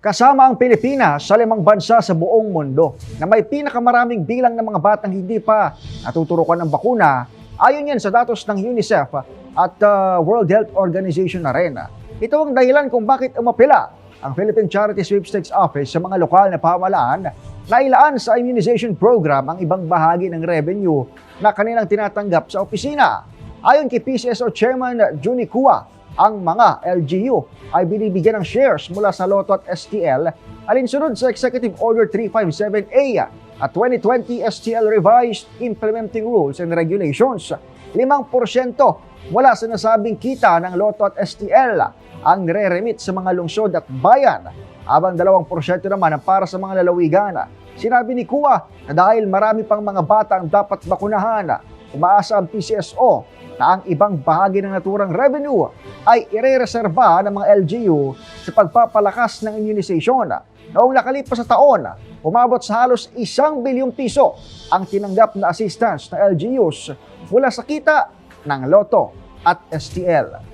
Kasama ang Pilipinas sa limang bansa sa buong mundo na may pinakamaraming bilang ng mga batang hindi pa natuturukan ng bakuna ayon yan sa datos ng UNICEF at uh, World Health Organization na rin. Ito ang dahilan kung bakit umapila ang Philippine Charity Sweepstakes Office sa mga lokal na pamahalaan na ilaan sa immunization program ang ibang bahagi ng revenue na kanilang tinatanggap sa opisina. Ayon kay PCSO Chairman Juni Kua, ang mga LGU ay binibigyan ng shares mula sa Lotto at STL alinsunod sa Executive Order 357A at 2020 STL Revised Implementing Rules and Regulations. 5% mula sa nasabing kita ng Lotto at STL ang nire-remit sa mga lungsod at bayan, habang 2% naman ang para sa mga lalawigan. Sinabi ni Kua na dahil marami pang mga bata ang dapat bakunahan, umaasa ang PCSO na ang ibang bahagi ng naturang revenue ay ire-reserba ng mga LGU sa pagpapalakas ng immunization. Noong nakalipas sa taon, umabot sa halos isang bilyong piso ang tinanggap na assistance ng LGUs mula sa kita ng Lotto at STL.